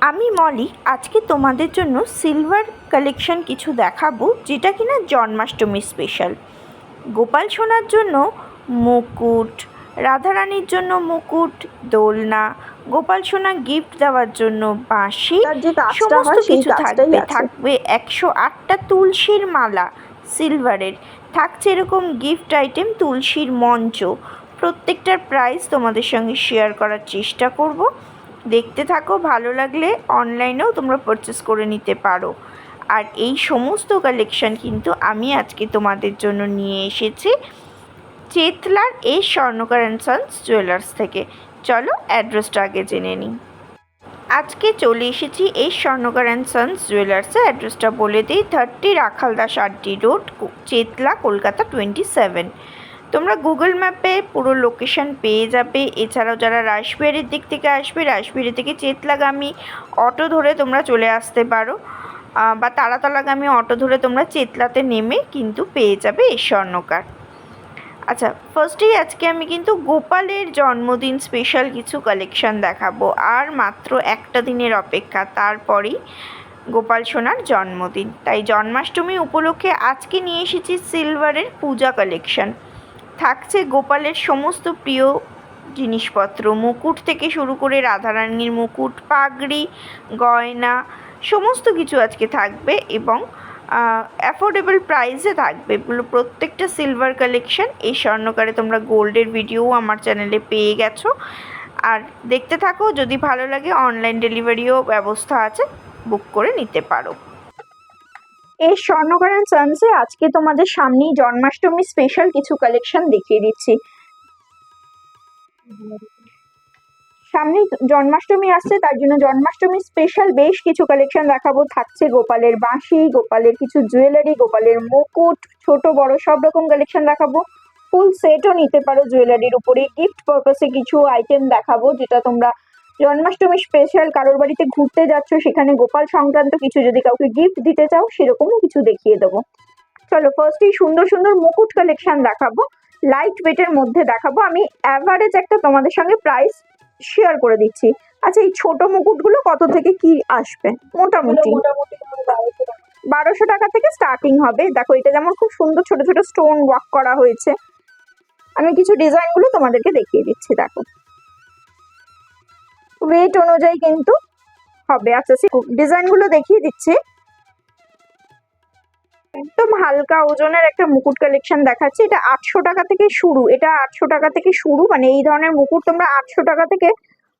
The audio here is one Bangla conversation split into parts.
আমি মলি আজকে তোমাদের জন্য সিলভার কালেকশন কিছু দেখাবো যেটা কিনা জন্মাষ্টমী স্পেশাল গোপাল সোনার জন্য মুকুট রাধারানীর জন্য মুকুট দোলনা গোপাল সোনা গিফট দেওয়ার জন্য বাঁশি সমস্ত কিছু থাকবে থাকবে একশো আটটা তুলসীর মালা সিলভারের থাকছে এরকম গিফট আইটেম তুলসীর মঞ্চ। প্রত্যেকটার প্রাইস তোমাদের সঙ্গে শেয়ার করার চেষ্টা করব। দেখতে থাকো, ভালো লাগলে অনলাইনেও তোমরা পারচেস করে নিতে পারো। আর এই সমস্ত কালেকশন কিন্তু আমি আজকে তোমাদের জন্য নিয়ে এসেছি চেতলার এই স্বর্ণকার অ্যান্ড সন্স জুয়েলার্স থেকে। চলো অ্যাড্রেসটা আগে জেনে নিই। আজকে চলে এসেছি এই স্বর্ণকার অ্যান্ড সন্স জুয়েলার্সে অ্যাড্রেসটা বলে দিই thirty Rakhaldas Addy road Chetla Kolkata twenty seven তোমরা গুগল ম্যাপে পুরো লোকেশন পেয়ে যাবে। এছাড়াও যারা রাসবিহারির দিক থেকে আসবে, রাসবিহারি থেকে চেতলাগামী অটো ধরে তোমরা চলে আসতে পারো। বা তারাতলাগামী অটো ধরে তোমরা চেতলাতে নেমে কিন্তু পেয়ে যাবে এই স্বর্ণকার। আচ্ছা ফার্স্টেই আজকে আমি কিন্তু গোপালের জন্মদিন স্পেশাল কিছু কালেকশন দেখাবো। আর মাত্র একটা দিনের অপেক্ষা, তারপরেই গোপাল সোনার জন্মদিন। তাই জন্মাষ্টমী উপলক্ষে আজকে নিয়ে এসেছি সিলভারের পূজা কালেকশন থাকছে গোপালের সমস্ত প্রিয় জিনিসপত্র। মুকুট থেকে শুরু করে রাধারানীর মুকুট, পাগড়ি, গয়না, সমস্ত কিছু আজকে থাকবে এবং অ্যাফোর্ডেবল প্রাইসে থাকবে। এগুলো প্রত্যেকটা সিলভার কালেকশন এই স্বর্ণকারে তোমরা গোল্ডের ভিডিও আমার চ্যানেলে পেয়ে গেছো। আর দেখতে থাকো, যদি ভালো লাগে অনলাইন ডেলিভারিও ব্যবস্থা আছে বুক করে নিতে পারো। এই স্বর্ণকার সন্সে আজকে তোমাদের সামনেই জন্মাষ্টমী স্পেশাল কিছু কালেকশন দেখিয়ে দিচ্ছি। সামনেই জন্মাষ্টমী আসছে, তার জন্য জন্মাষ্টমী স্পেশাল বেশ কিছু কালেকশন দেখাবো। থাকছে গোপালের বাঁশি, গোপালের কিছু জুয়েলারি গোপালের মুকুট, ছোট, বড় সব রকম কালেকশন দেখাবো। ফুল সেটও নিতে পারো জুয়েলারির উপরে। গিফট পারপাসে কিছু আইটেম দেখাবো, যেটা তোমরা জন্মাষ্টমী স্পেশাল কারোর বাড়িতে ঘুরতে যাচ্ছ, সেখানে গোপাল সংক্রান্ত কিছু যদি কাউকে গিফট দিতে চাও, সেরকমও কিছু দেখিয়ে দেবো। চলো ফার্স্টেই সুন্দর সুন্দর মুকুট কালেকশন দেখাবো। লাইট ওয়েটের মধ্যে দেখাবো। আমি অ্যাভারেজ একটা তোমাদের সঙ্গে প্রাইস শেয়ার করে দিচ্ছি। আচ্ছা এই ছোট মুকুটগুলো কত থেকে কি আসবে? মোটামুটি। বারোশো টাকা থেকে স্টার্টিং হবে। দেখো, এটা যেমন খুব সুন্দর ছোট ছোট স্টোন ওয়ার্ক করা হয়েছে। আমি কিছু ডিজাইনগুলো তোমাদেরকে দেখিয়ে দিচ্ছি, দেখো। ওয়েট অনুযায়ী কিন্তু হবে। আচ্ছা ডিজাইনগুলো দেখিয়ে দিচ্ছি। একদম হালকা ওজনের একটা মুকুট কালেকশন দেখাচ্ছি। এটা আটশো টাকা থেকে শুরু। এটা আটশো টাকা থেকে শুরু। মানে এই ধরনের মুকুট তোমরা আটশো টাকা থেকে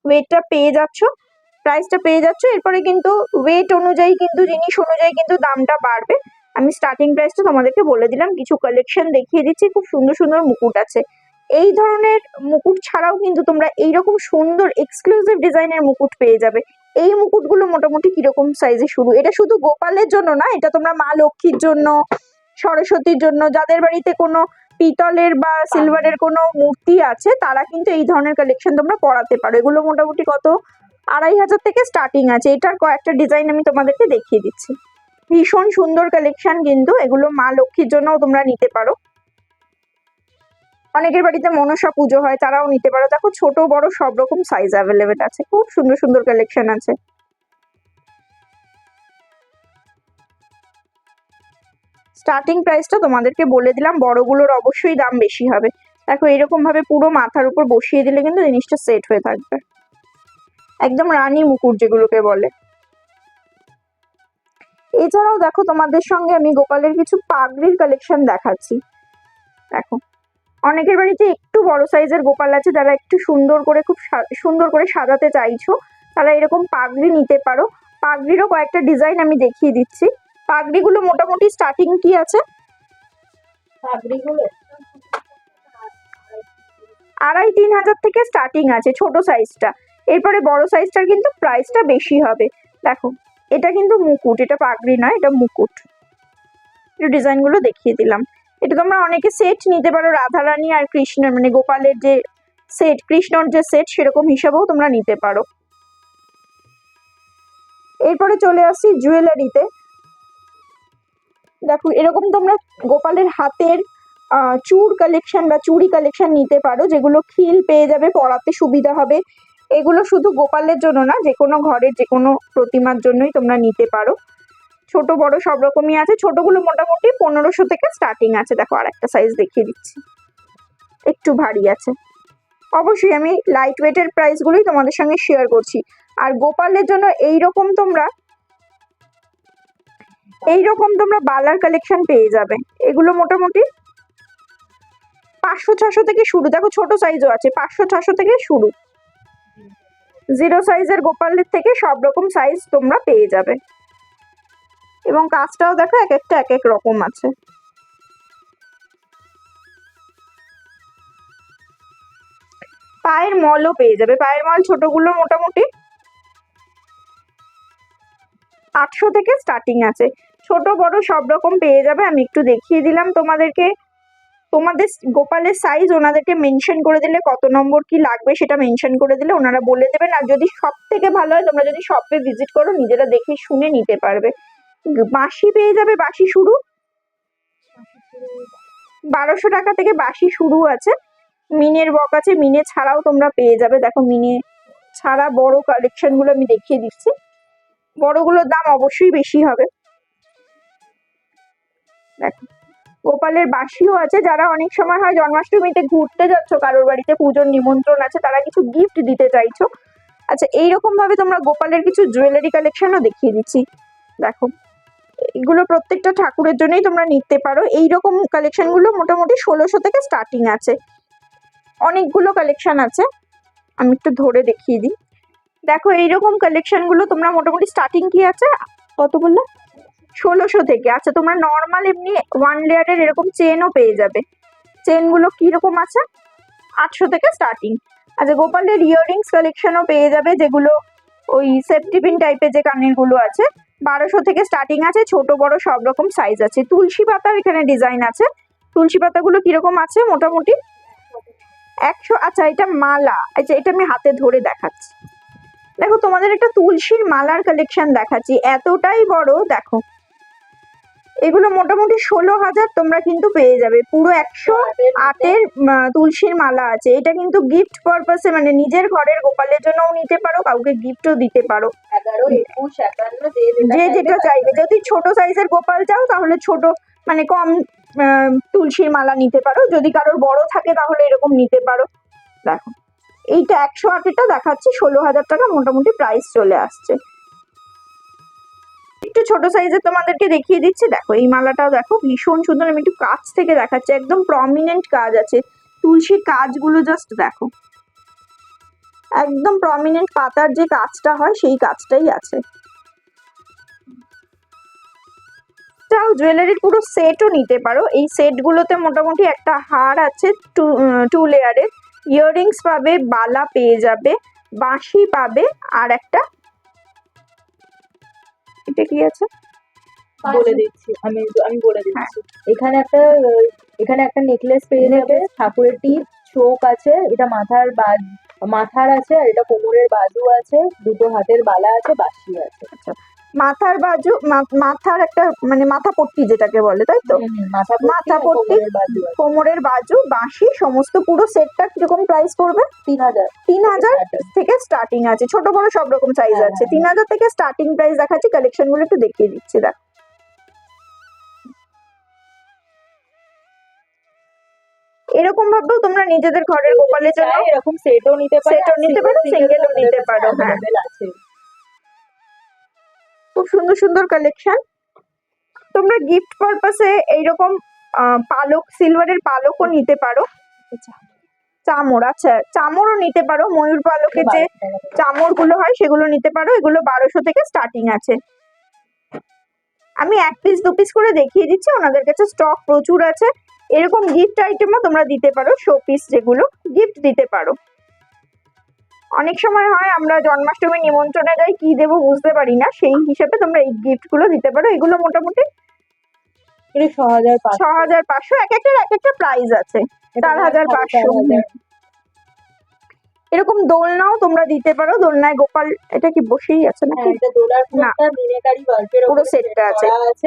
ওয়েটটা পেয়ে যাচ্ছ। প্রাইসটা পেয়ে যাচ্ছ। এরপরে কিন্তু ওয়েট অনুযায়ী কিন্তু, জিনিস অনুযায়ী কিন্তু দামটা বাড়বে। আমি স্টার্টিং প্রাইসটা তোমাদেরকে বলে দিলাম। কিছু কালেকশন দেখিয়ে দিচ্ছি। খুব সুন্দর সুন্দর মুকুট আছে। এই ধরনের মুকুট ছাড়াও কিন্তু তোমরা এইরকম সুন্দর এক্সক্লুসিভ ডিজাইনের মুকুট পেয়ে যাবে। এই মুকুটগুলো মোটামুটি কীরকম সাইজে শুরু? এটা শুধু গোপালের জন্য না, এটা তোমরা মা লক্ষ্মীর জন্য, সরস্বতীর জন্য, যাদের বাড়িতে কোনো পিতলের বা সিলভারের কোনো মূর্তি আছে, তারা কিন্তু এই ধরনের কালেকশন তোমরা পড়াতে পারো। এগুলো মোটামুটি কত? আড়াই হাজার থেকে স্টার্টিং আছে। এটার কয়েকটা ডিজাইন আমি তোমাদেরকে দেখিয়ে দিচ্ছি। ভীষণ সুন্দর কালেকশন কিন্তু এগুলো মা লক্ষ্মীর জন্যও তোমরা নিতে পারো। অনেকের বাড়িতে মনসা পুজো হয়, তারাও নিতে পারো। দেখো ছোট, বড় সব রকম সাইজ অ্যাভেলেবেল আছে। খুব সুন্দর সুন্দর কালেকশন আছে। স্টার্টিং প্রাইসটা তোমাদেরকে বলে দিলাম, বড়গুলোর অবশ্যই দাম বেশি হবে। দেখো, এরকম ভাবে পুরো মাথার উপর বসিয়ে দিলে কিন্তু জিনিসটা সেট হয়ে থাকবে। একদম রানী মুকুট যেগুলোকে বলে। এছাড়াও দেখো, তোমাদের সঙ্গে আমি গোপালের কিছু পাগড়ির কালেকশন দেখাচ্ছি। দেখো। অনেকের বাড়িতে একটু বড় সাইজের গোপাল আছে যারা একটু সুন্দর করে খুব সুন্দর করে সাজাতে চাইছো তারা এরকম পাগড়ি নিতে পারো। পাগড়িরও কয়েকটা ডিজাইন আমি দেখিয়ে দিচ্ছি। পাগড়িগুলো মোটামুটি স্টার্টিং কি আছে? আড়াই তিন হাজার থেকে স্টার্টিং আছে ছোট সাইজটা এরপরে বড় সাইজটার কিন্তু প্রাইসটা বেশি হবে। দেখো এটা কিন্তু মুকুট এটা পাগড়ি নয় এটা মুকুট। ডিজাইনগুলো দেখিয়ে দিলাম। এটা তোমরা অনেকে সেট নিতে পারো, রাধারানী আর কৃষ্ণ মানে গোপালের যে সেট কৃষ্ণর যে সেট সেরকম হিসাবেও তোমরা নিতে পারো। এরপরে চলে আসছি জুয়েলারিতে দেখো, এরকম তোমরা গোপালের হাতের চূড় কালেকশন বা চুড়ি কালেকশন নিতে পারো, যেগুলো খিল পেয়ে যাবে, পরাতে সুবিধা হবে। এগুলো শুধু গোপালের জন্য না যে কোনো ঘরের যে কোনো প্রতিমার জন্যই তোমরা নিতে পারো। ছোট, বড় সব রকমই আছে। ছোটগুলো মোটামুটি পনেরোশো থেকে স্টার্টিং আছে। দেখো আর একটা সাইজ দেখিয়ে দিচ্ছি। একটু ভারী আছে। অবশ্যই আমি লাইট ওয়েটের প্রাইসগুলোই তোমাদের সঙ্গে শেয়ার করছি। আর গোপালের জন্য এই রকম তোমরা এই রকম তোমরা বালার কালেকশন পেয়ে যাবে। এগুলো মোটামুটি পাঁচশো, ছশো থেকে শুরু। দেখো ছোট সাইজও আছে, পাঁচশো, ছশো থেকে শুরু। জিরো সাইজের গোপালের থেকে সব রকম সাইজ তোমরা পেয়ে যাবে। এবং কাজটাও দেখো এক একটা এক এক রকম আছে। পায়ের মলও পেয়ে যাবে। পায়ের মল ছোটগুলো মোটামুটি আটশো থেকে স্টার্টিং আছে। ছোট, বড় সব রকম পেয়ে যাবে। আমি একটু দেখিয়ে দিলাম তোমাদেরকে। তোমাদের গোপালের সাইজ ওনাদেরকে মেনশন করে দিলে কত নম্বর কি লাগবে সেটা মেনশন করে দিলে ওনারা বলে দেবেন। আর যদি সব থেকে ভালো হয়, তোমরা যদি শপে ভিজিট করো, নিজেরা দেখে শুনে নিতে পারবে। বাঁশি পেয়ে যাবে, বাঁশি শুরু। বারোশো টাকা থেকে বাঁশি শুরু আছে। মিনের বক আছে, মিনে ছাড়াও তোমরা পেয়ে যাবে। দেখো, মিনে ছাড়া বড় কালেকশনগুলো আমি দেখিয়ে দিচ্ছি। বড়গুলোর দাম অবশ্যই বেশি হবে। দেখো, গোপালের বাঁশিও আছে। যারা অনেক সময় হয় জন্মাষ্টমীতে ঘুরতে যাচ্ছ, কারোর বাড়িতে পুজোর নিমন্ত্রণ আছে, তারা কিছু গিফট দিতে চাইছো। আচ্ছা এইরকম ভাবে তোমরা গোপালের কিছু জুয়েলারি কালেকশনও দেখিয়ে দিচ্ছি। দেখো এগুলো প্রত্যেকটা ঠাকুরের জন্যই তোমরা নিতে পারো। এইরকম কালেকশনগুলো মোটামুটি ষোলোশো থেকে স্টার্টিং আছে। অনেকগুলো কালেকশন আছে। আমি একটু ধরে দেখিয়ে দিই। দেখো, এইরকম কালেকশনগুলো তোমরা মোটামুটি স্টার্টিং কি আছে? কত বললে? ষোলোশো থেকে। আচ্ছা তোমরা নর্মাল এমনি ওয়ান লেয়ারের এরকম চেনও পেয়ে যাবে। চেনগুলো কীরকম আছে? আটশো থেকে স্টার্টিং আচ্ছা গোপালের ইয়াররিংস কালেকশনও পেয়ে যাবে, যেগুলো ওই সেফটিপিন টাইপের যে কানেরগুলো আছে। বারোশো থেকে স্টার্টিং আছে, ছোট বড় সব রকম সাইজ আছে। তুলসী পাতার এখানে ডিজাইন আছে। তুলসী পাতাগুলো কীরকম আছে মোটামুটি? একশো আচ্ছা এটা মালা। আচ্ছা এটা আমি হাতে ধরে দেখাচ্ছি। দেখো, তোমাদের একটা তুলসীর মালার কালেকশন দেখাচ্ছি। এতটাই বড়, দেখো। এগুলো মোটামুটি ষোলো হাজার তোমরা কিন্তু পেয়ে যাবে। পুরো একশো আটের তুলসীর মালা আছে। এটা কিন্তু গিফট পারপাসে মানে নিজের ঘরের গোপালের জন্যও নিতে পারো কাউকে গিফটও দিতে পারো। যে যেটা চাইবে যদি ছোট সাইজের গোপাল চাও তাহলে ছোট মানে কম তুলসীর মালা নিতে পারো। যদি কারোর বড় থাকে তাহলে এরকম নিতে পারো। দেখো এইটা একশো আটেরটা দেখাচ্ছে ষোলো হাজার টাকা মোটামুটি প্রাইস চলে আসছে। একটু ছোট সাইজের তোমাদেরকে দেখিয়ে দিচ্ছি। দেখো, এই মালাটাও দেখো, ভীষণ সুন্দর। আমি একটু কাছ থেকে দেখাচ্ছি, একদম প্রমিনেন্ট কাজ আছে। তুলসীর কাজগুলো জাস্ট দেখো। একদম প্রমিনেন্ট পাতার যে কাজটা হয়, সেই কাজটাই আছে। এছাড়াও জুয়েলারির পুরো সেটও নিতে পারো। এই সেটগুলোতে মোটামুটি একটা হার আছে টু টু লেয়ারের ইয়াররিংস পাবে, বালা পেয়ে যাবে, বাঁশি পাবে, আর একটা এটা কি আছে বলে দিচ্ছি আমি আমি বলে দিচ্ছি। এখানে একটা এখানে একটা নেকলেস পেয়ে যাবে ঠাকুরের টিপ চোখ আছে এটা মাথার বাজ মাথার আছে আর এটা কোমরের বাজু আছে দুটো হাতের বালা আছে বাঁশি আছে। মাথার বাজু মাথার একটা মানে মাথা পট্টি যেটাকে বলে তাই তো? মাথা পট্টি। কোমরের বাজু বাঁশি সমস্ত পুরো সেটটা কীরকম প্রাইস পড়বে? তিন হাজার। তিন হাজার থেকে স্টার্টিং আছে। ছোট বড় সব রকম সাইজ হ্যাঁ, আছে। হ্যাঁ। তিন হাজার থেকে স্টার্টিং প্রাইস দেখাচ্ছি কালেকশনগুলো একটু দেখিয়ে দিচ্ছি দেখ। এরকম ভাবেও তোমরা নিজেদের ঘরের গোপালের জন্য এরকম সেটও নিতে পারো সেটও নিতে পারো, সিঙ্গেলও নিতে পারো, হ্যাঁ। খুব সুন্দর সুন্দর কালেকশন তোমরা গিফট পারপাসে এইরকম পালক সিলভারের পালকও নিতে পারো। চামড় আচ্ছা চামড়ও নিতে পারো। ময়ূর পালকের যে চামড়গুলো হয়, সেগুলো নিতে পারো। এগুলো বারোশো থেকে স্টার্টিং আছে। আমি এক পিস দু পিস করে দেখিয়ে দিচ্ছি। ওনাদের কাছে স্টক প্রচুর আছে। এরকম গিফট আইটেমও তোমরা দিতে পারো শো পিস যেগুলো গিফট দিতে পারো। অনেক সময় হয় আমরা জন্মাষ্টমী নিমন্ত্রণে যাই কি দেবো বুঝতে পারি না। সেই হিসেবে তোমরা এই গিফটগুলো দিতে পারো। এগুলো মোটামুটি ছ হাজার পাঁচশো। এক একটা এক একটা প্রাইস আছে। চার হাজার পাঁচশো। এরকম দোলনাও তোমরা দিতে পারো। দোলনায় গোপাল এটা কি বসেই আছে নাকি? হ্যাঁ, দোলার না। পুরো সেটটা আছে।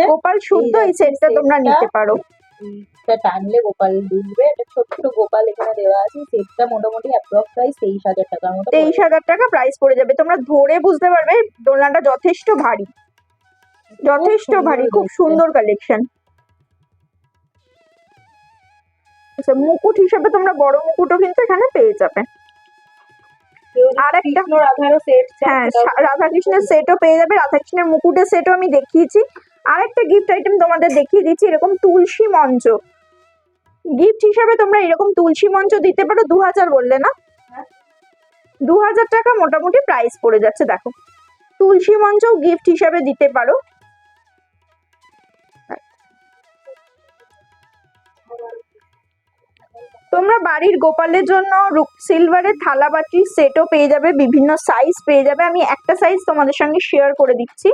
গোপাল শুদ্ধ এই সেটটা তোমরা নিতে পারো। সুইচটা টানলে গোপাল ঢুকবে একটা ছোট্ট গোপাল এখানে দেওয়া আছে সেটটা মোটামুটি অ্যাপ্রক্স প্রাইস তেইশ হাজার টাকার মতো তেইশ হাজার টাকা প্রাইস পড়ে যাবে। তোমরা ধরে বুঝতে পারবে দোলনাটা যথেষ্ট ভারী। যথেষ্ট ভারী খুব সুন্দর কালেকশন আচ্ছা মুকুট হিসেবে তোমরা বড় মুকুটও কিন্তু এখানে পেয়ে যাবে। আর একটা- কৃষ্ণ রাধারও সেট হ্যাঁ রাধাকৃষ্ণের সেটও পেয়ে যাবে। রাধা কৃষ্ণের মুকুটের সেটও আমি দেখিয়েছি। আর একটা গিফট আইটেম তোমাদের দেখিয়ে দিচ্ছি, এরকম তুলসী মঞ্চ। গিফট হিসাবে তোমরা এরকম তুলসী মঞ্চ দিতে পারো দু হাজার বললে না। দু হাজার টাকা মোটামুটি প্রাইস পড়ে যাচ্ছে, দেখো। তুলসী মঞ্চও গিফট হিসাবে দিতে পারো। তোমরা বাড়ির গোপালের জন্য সিলভারের থালা বাটির সেটও পেয়ে যাবে, বিভিন্ন সাইজ পেয়ে যাবে। আমি একটা সাইজ তোমাদের সঙ্গে শেয়ার করে দিচ্ছি।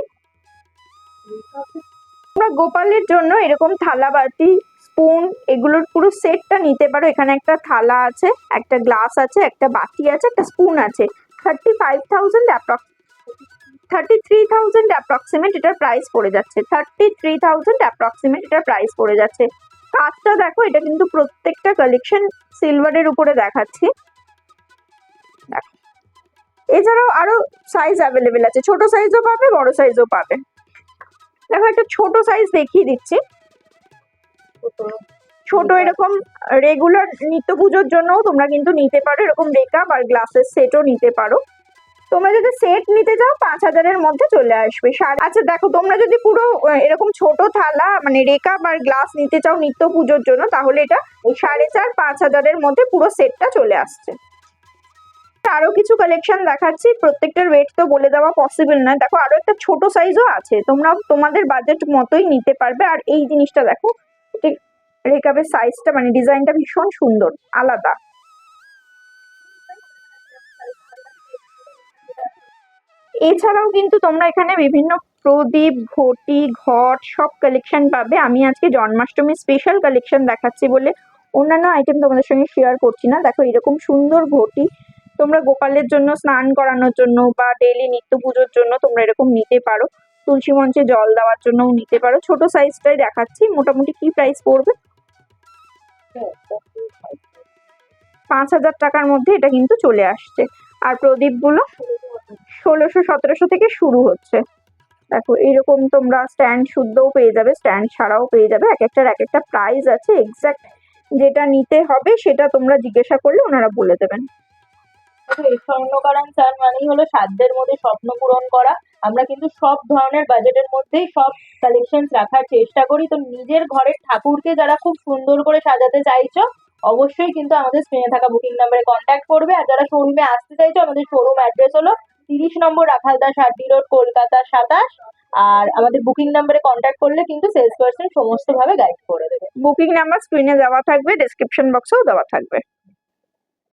তোমরা গোপালের জন্য এরকম থালা বাটি স্পুন এগুলোর পুরো সেটটা নিতে পারো। এখানে একটা থালা আছে, একটা গ্লাস আছে, একটা বাটি আছে, একটা স্পুন আছে। Thirty five thousand approx thirty three thousand approximate এটার প্রাইস পড়ে যাচ্ছে। থার্টি থ্রি থাউজেন্ড অ্যাপ্রক্সিমেট এটার প্রাইস পড়ে যাচ্ছে। কাজটা দেখো, এটা কিন্তু প্রত্যেকটা কালেকশন সিলভারের উপরে দেখাচ্ছি। দেখো। এছাড়াও আরও সাইজ অ্যাভেলেবেল আছে। ছোট সাইজও পাবে, বড় সাইজও পাবে। দেখো একটা ছোট সাইজ দেখিয়ে দিচ্ছি। ছোট এরকম রেগুলার নিত্য পুজোর জন্যও তোমরা কিন্তু নিতে পারো এরকম মেকআপ আর গ্লাসের সেটও নিতে পারো। তোমরা যদি সেট নিতে চাও পাঁচ হাজারের মধ্যে চলে আসবে। সার- আচ্ছা দেখো তোমরা যদি পুরো এরকম ছোট থালা মানে রেকাপ আর গ্লাস নিতে চাও নিত্য পুজোর জন্য তাহলে এটা সাড়ে চার পাঁচ হাজারের মধ্যে পুরো সেটটা চলে আসছে। আরও কিছু কালেকশন দেখাচ্ছি। প্রত্যেকটার ওয়েট তো বলে দেওয়া পসিবল নয়। দেখো, আরও একটা ছোট সাইজও আছে। তোমরা তোমাদের বাজেট মতোই নিতে পারবে। আর এই জিনিসটা দেখো এটা রেকাপের সাইজটা মানে ডিজাইনটা ভীষণ সুন্দর, আলাদা। এছাড়াও কিন্তু তোমরা এখানে বিভিন্ন প্রদীপ, ঘটি, ঘট সব কালেকশন পাবে। আমি আজকে জন্মাষ্টমী স্পেশাল কালেকশন দেখাচ্ছি বলে অন্যান্য আইটেম তোমাদের সঙ্গে শেয়ার করছি না। দেখো, এরকম সুন্দর ঘটি তোমরা গোপালের জন্য স্নান করানোর জন্য বা ডেইলি নিত্য পুজোর জন্য তোমরা এরকম নিতে পারো। তুলসী মঞ্চে জল দেওয়ার জন্যও নিতে পারো। ছোট সাইজটাই দেখাচ্ছি, মোটামুটি কি প্রাইস পড়বে? পাঁচ হাজার টাকার মধ্যে এটা কিন্তু চলে আসছে। আর প্রদীপগুলো ষোলোশো, সতেরোশো থেকে শুরু হচ্ছে। দেখো, এরকম তোমরা স্ট্যান্ড শুদ্ধও পেয়ে যাবে স্ট্যান্ড ছাড়াও পেয়ে যাবে। এক একটার এক একটা প্রাইস আছে। এক্সাক্ট যেটা নিতে হবে সেটা তোমরা জিজ্ঞাসা করলে ওনারা বলে দেবেন। স্বর্ণকারান স্যার মানেই হলো সাধ্যের মধ্যে স্বপ্ন পূরণ করা। আমরা কিন্তু সব ধরনের বাজেটের মধ্যেই সব কালেকশন রাখার চেষ্টা করি। তো নিজের ঘরের ঠাকুরকে যারা খুব সুন্দর করে সাজাতে চাইছো, অবশ্যই কিন্তু আমাদের স্ক্রিনে থাকা বুকিং নাম্বারে কন্ট্যাক্ট করবে। আর যারা শোরুমে আসতে চাইছো, আমাদের শোরুম অ্যাড্রেস হলো তিরিশ নম্বর রাখালদাস হাড্ডি রোড কলকাতা সাতাশ। আর আমাদের বুকিং নাম্বারে কন্ট্যাক্ট করলে কিন্তু সেলস পার্সন সমস্ত ভাবে গাইড করে দেবে। বুকিং নাম্বার স্ক্রিনে দেওয়া থাকবে ডেসক্রিপশন বক্সেও দেওয়া থাকবে।